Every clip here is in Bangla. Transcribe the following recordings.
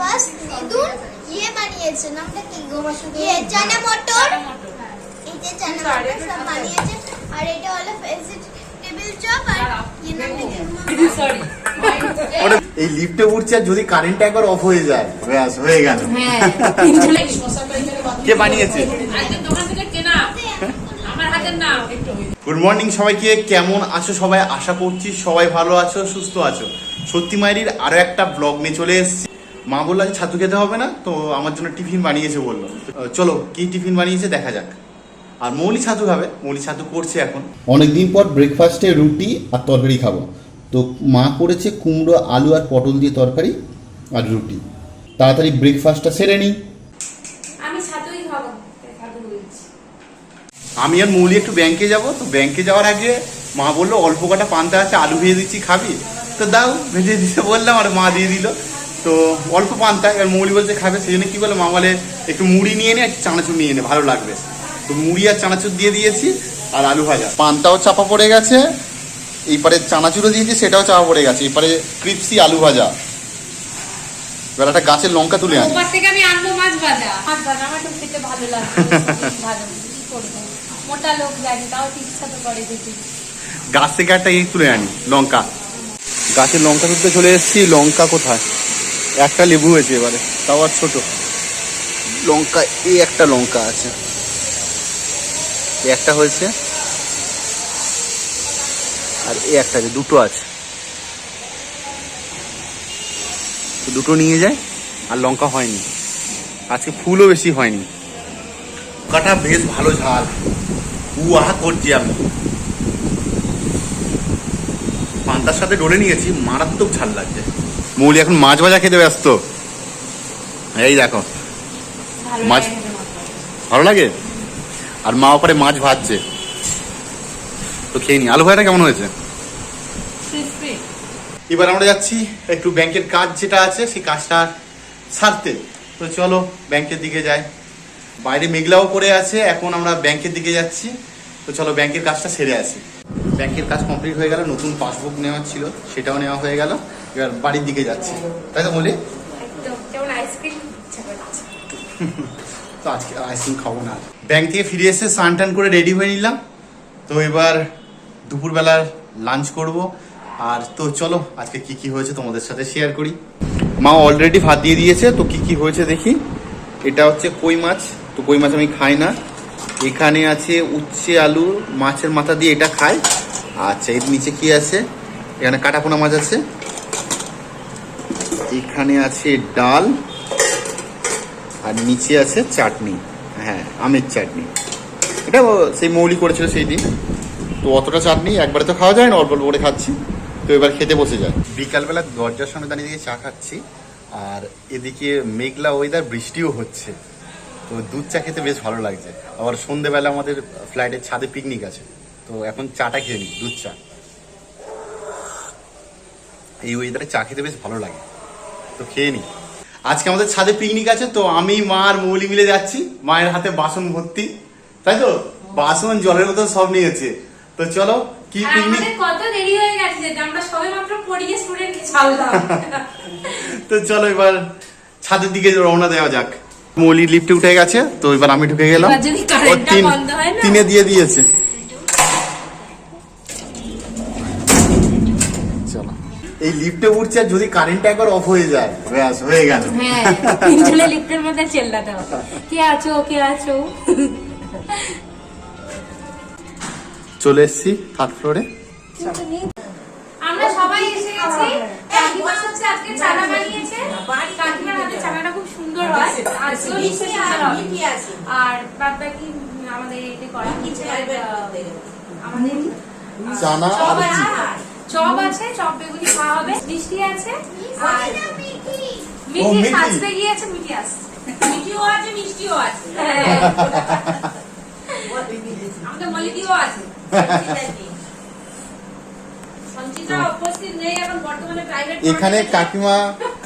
ব্রেকফাস্ট দিদুন ইয়ে বানিয়েছে নামটা কি? গো ইয়ে চানা মটর। এই যে চানা মটর সব বানিয়েছে। আর এটা হলো ভেজিটেবল চপ আর ইয়ে নামটা কি? সরি এই লিফটে উঠছে আর যদি কারেন্ট একবার অফ হয়ে যায় ব্যাস হয়ে গেল। হ্যাঁ। কে বানিয়েছে? একজন দোকান থেকে কেনা আমার হাতের না গুড মর্নিং সবাইকে। কেমন আছো সবাই? আশা করছি সবাই ভালো আছো সুস্থ আছো। সত্যি মায়েরির আরও একটা ব্লগ নিয়ে চলে এসেছি। মা বলল আজ ছাতু খেতে হবে না। তো আমার জন্য টিফিন বানিয়েছে বলল। চলো কি টিফিন বানিয়েছে দেখা যাক। আর মৌলি ছাতু খাবে মৌলি ছাতু করছে এখন। অনেকদিন পর ব্রেকফাস্টে রুটি আর তরকারি খাব। তো মা করেছে কুমড়ো আলু আর পটল দিয়ে তরকারি আর রুটি। তাড়াতাড়ি ব্রেকফাস্টটা সেরে নিই। আমি ছাতুই খাব তাই ছাতু বলছি। আমি আর মৌলি একটু ব্যাংকে যাব। তো ব্যাংকে যাওয়ার আগে মা বলল অল্প কটা পান্তা আছে আলু ভেজে দিচ্ছি খাবি? তো দাও ভেজে দিতে বললাম আর মা দিয়ে দিল। তো অল্প পান্তা এবার মৌলি বলছে খাবে সেই জন্য কি বলে মা বলে একটু মুড়ি নিয়ে নে আর চানাচুর নিয়ে নে ভালো লাগবে। তো মুড়ি আর চানাচুর দিয়ে দিয়েছি আর আলু ভাজা। পান্তাও চাপা পড়ে গেছে এইপারে চানাচুরও দিয়েছি সেটাও চাপা পড়ে গেছে এপারে ক্রিপসি আলু ভাজা। এবার একটা গাছের লঙ্কা তুলে আনি। থেকে আমি আনব মাছ ভাজা। মাছ ভাজা আমার তো খেতে ভালো লাগে ভালো মোটা লোক জানি তাও ইচ্ছা তো করে দেখি। গাছ থেকে একটা এই তুলে আনি লঙ্কা। গাছের লঙ্কা তুলতে চলে এসেছি লঙ্কা কোথায়? একটা লেবু হয়েছে এবারে তাও আর ছোট। লঙ্কা এই একটা লঙ্কা আছে। এই একটা হয়েছে। আর এই একটা আছে দুটো আছে। দুটো নিয়ে যায় আর লঙ্কা হয়নি। আজকে ফুলও বেশি হয়নি। লঙ্কাটা বেশ ভালো ঝাল। উহা করছি আমি। পান্তার সাথে ডলে নিয়েছি মারাত্মক ঝাল লাগছে। মৌলি এখন মাছ ভাজা খেতে ব্যস্ত। এই দেখো। মাছ-। ভালো লাগে? আর মা ওপরে মাছ ভাজছে। তো খেয়ে নি। আলু ভাজাটা কেমন হয়েছে? এবার আমরা যাচ্ছি একটু ব্যাংকের কাজ যেটা আছে সেই কাজটা সারতে। তো চলো ব্যাংকের দিকে যাই। বাইরে মেঘলাও পড়ে আছে এখন আমরা ব্যাংকের দিকে যাচ্ছি। তো চলো ব্যাংকের কাজটা সেরে আসি। ব্যাংকের কাজ কমপ্লিট হয়ে গেল নতুন পাসবুক নেওয়া ছিল সেটাও নেওয়া হয়ে গেল। এবার বাড়ির দিকে যাচ্ছি। তাই তো বলি তো আজকে আইসক্রিম খাব না। ব্যাংক থেকে ফিরে এসে স্নান টান করে রেডি হয়ে নিলাম। তো এবার দুপুরবেলার লাঞ্চ করব। আর তো চলো আজকে কি কি হয়েছে তোমাদের সাথে শেয়ার করি। মা অলরেডি ভাত দিয়ে দিয়েছে তো কি কি হয়েছে দেখি। এটা হচ্ছে কই মাছ তো কই মাছ আমি খাই না। এখানে আছে উচ্ছে আলু মাছের মাথা দিয়ে এটা খাই। আচ্ছা এর নিচে কি আছে? এখানে কাটাপোনা মাছ আছে। এখানে আছে ডাল। আর নিচে আছে চাটনি। হ্যাঁ আমের চাটনি। এটা সেই মৌলি করেছিল সেই দিন। তো অতটা চাটনি, একবারে তো খাওয়া যায় না, অল্প অল্প করে খাচ্ছি। তো এবার খেতে বসে যায়। বিকালবেলা দরজার সামনে দাঁড়িয়ে দিয়ে চা খাচ্ছি। আর এদিকে মেঘলা ওয়েদার বৃষ্টিও হচ্ছে। তো দুধ চা খেতে বেশ ভালো লাগছে। আবার সন্ধেবেলা আমাদের ফ্ল্যাটের ছাদে পিকনিক আছে। তো এখন চাটা খেয়ে নিই দুধ চা। এই ওয়েদারে চা খেতে বেশ ভালো লাগে তো খেয়ে নিই। আজকে আমাদের ছাদে পিকনিক আছে তো আমি মা আর মৌলি মিলে যাচ্ছি মায়ের হাতে বাসন ভর্তি তাই তো? বাসন জলের মতো সব নিয়েছে। তো চলো কি পিকনিক কত দেরি হয়ে গেছে যেটা আমরা সবে মাত্র পড়িয়ে স্টুডেন্টকে ছাড়লাম। তো চলো এবার ছাদের দিকে রওনা দেওয়া যাক। মৌলি লিফটে উঠে গেছে তো এবার আমি ঢুকে গেলাম। এবার যদি কারেন্টটা বন্ধ হয় না? তিনে দিয়ে দিয়েছে চলো এই লিফটে উঠছে আর যদি কারেন্ট একবার অফ হয়ে যায় ব্যাস হয়ে গেল। হ্যাঁ তিনজনে লিফটের মধ্যে চেল্লাতে হবে কে আছো কে আছো? চলে এসেছি থার্ড ফ্লোরে আমরা সবাই এসে গেছি। কাকিমা হচ্ছে আজকে চানা বানিয়েছে। কাকিমার হাতে চানাটা খুব সুন্দর হয়। আজকেও নিশ্চয়ই সুন্দর হবে। আর বাদ বাকি আমাদের এতে করা কিছু আমাদের চানা আর চপ আছে চপ বেগুনি খাওয়া হবে মিষ্টি আছে আর মিষ্টি। সাজতে গিয়েছে আসছে মিষ্টিও আছে মিষ্টিও আছে। হ্যাঁ। আমাদের মলিদিও আছে। সঞ্চিতা উপস্থিত নেই এখন বর্তমানে প্রাইভেট এখানে কাকিমা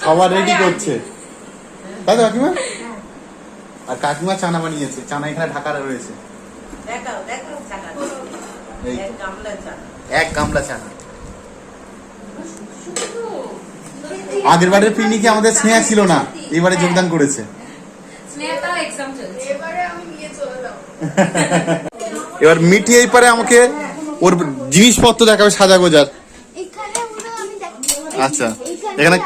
খাবার রেডি করছে। তাই তো কাকিমা? আর কাকিমা চানা বানিয়েছে। চানা এখানে ঢাকা রয়েছে। এক গামলা চানা। আগের বারের পিকনিকে আমাদের স্নেহা ছিল না এবারে যোগদান করেছে। স্নেহাটাও এক্সাম চলছে। এবার মিটি এই পারে আমাকে ওর জিনিসপত্র দেখাবে সাজা গোজার। এখানে হলো আমি দেখ- আচ্ছা, এখানে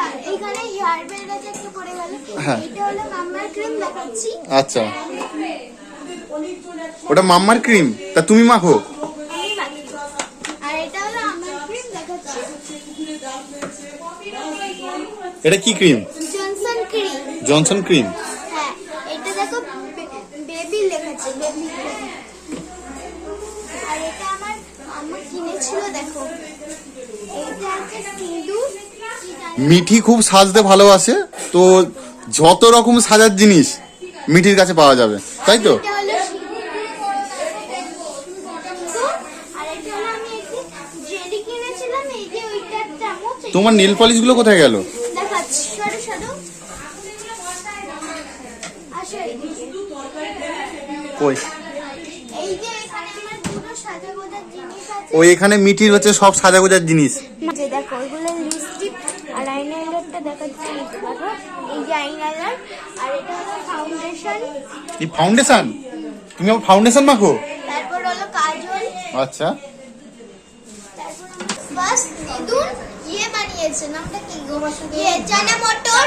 হ্যাঁ। এটা হলো মাম্মার ক্রিম দেখাচ্ছি। আচ্ছা। ওটা মাম্মার ক্রিম তা তুমি মাখো। আর এটা হলো আমার ক্রিম দেখাচ্ছি। এটা কি cream Johnson cream Johnson cream হ্যাঁ এটা দেখো বেবি লেখাচ্ছে বেবি আর এটা আমার আম্মা কিনেছিল দেখো। এটা আছে সিঁদুর মিঠি খুব সাজতে ভালোবাসে তো যত রকম সাজার জিনিস মিঠির কাছে পাওয়া যাবে তাই তো এটা হলো সিঁদুর। আর এটা হলো আমি একটি জেলি কিনেছিলাম এই যে ওইটার চামচ এই- তোমার নেল পলিশগুলো কোথায় গেল। কই? আছে। ও এখানে মিঠির হচ্ছে সব সাজা গোজার জিনিস। যে দেখো ওইগুলো লিপস্টিক আর আইনাইলারটা দেখাচ্ছি এই দেখো যে আইনাইলার আর এটা হলো ফাউন্ডেশন এই ফাউন্ডেশন তুমি আমার ফাউন্ডেশন মাখো? তারপর হলো কাজল। আচ্ছা। তারপর বাস ইয়ে বানিয়েছে নামটা কি গো? ইয়ে চানা মটর?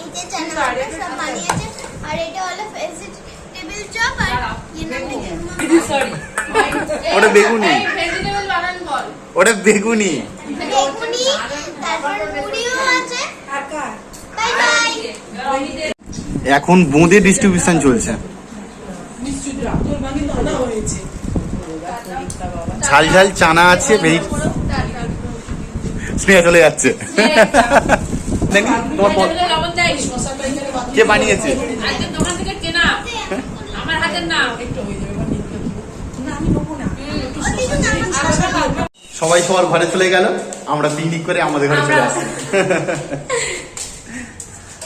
এই যে চানা মটর সব বানিয়েছে আর এটা হলো ভেজিটেবল চপ আর ইয়ে নামটা কি সরি ওটা বেগুনি। ভেজিটেবল বানান বল। ওটা বেগুনি। বেগুনি তারপর মুড়িও আছে। Bye bye. এখন বোঁদে ডিস্ট্রিবিউশন চলছে। ঝাল ঝাল চানা আছে স্নেহা চলে যাচ্ছে। কে বানিয়েছে? সবাই সবার ঘরে চলে গেল আমরা পিকনিক করে আমাদের ঘরে চলে আসি।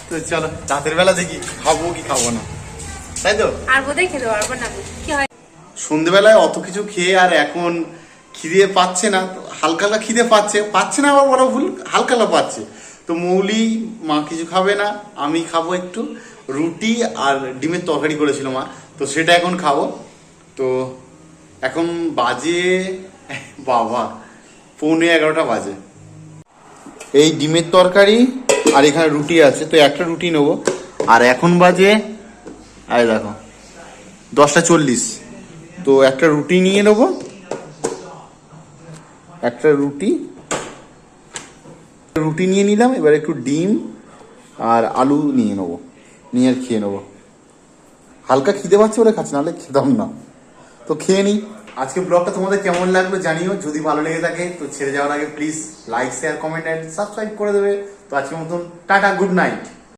তো চলো রাতের বেলা দেখি খাব কি খাব না। তাই তো? আর বোধহয় খেতে পারব না। কি হয়? সন্ধেবেলায় অত কিছু খেয়ে আর এখন খিদে পাচ্ছে না হালকা হালকা খিদে পাচ্ছে পাচ্ছে না আবার বড় ভুল হালকা হালকা পাচ্ছে। তো মৌলি মা কিছু খাবে না, আমি খাব একটু রুটি আর ডিমের তরকারি করেছিল মা, তো সেটা এখন খাব। তো এখন বাজে, বাবা, পৌনে এগারোটা বাজে। এই ডিমের তরকারি আর এখানে রুটি আছে, তো একটা রুটি নেব। আর এখন বাজে আরে দেখো, দশটা চল্লিশ। তো একটা রুটি নিয়ে নেব একটা রুটি রুটি নিয়ে নিলাম, এবার একটু ডিম আর আলু নিয়ে নেব, নিয়ে আর খেয়ে নেব। হালকা খিদে পাচ্ছে বলে খাচ্ছে, নাহলে খেতাম না। তো খেয়ে নিই। আজকে ব্লগটা তোমাদের কেমন লাগল জানিও, যদি ভালো লেগে থাকে তো ছেড়ে যাওয়ার আগে please like share comment and subscribe করে দেবে। তো আজকের মতন, টাটা গুড নাইট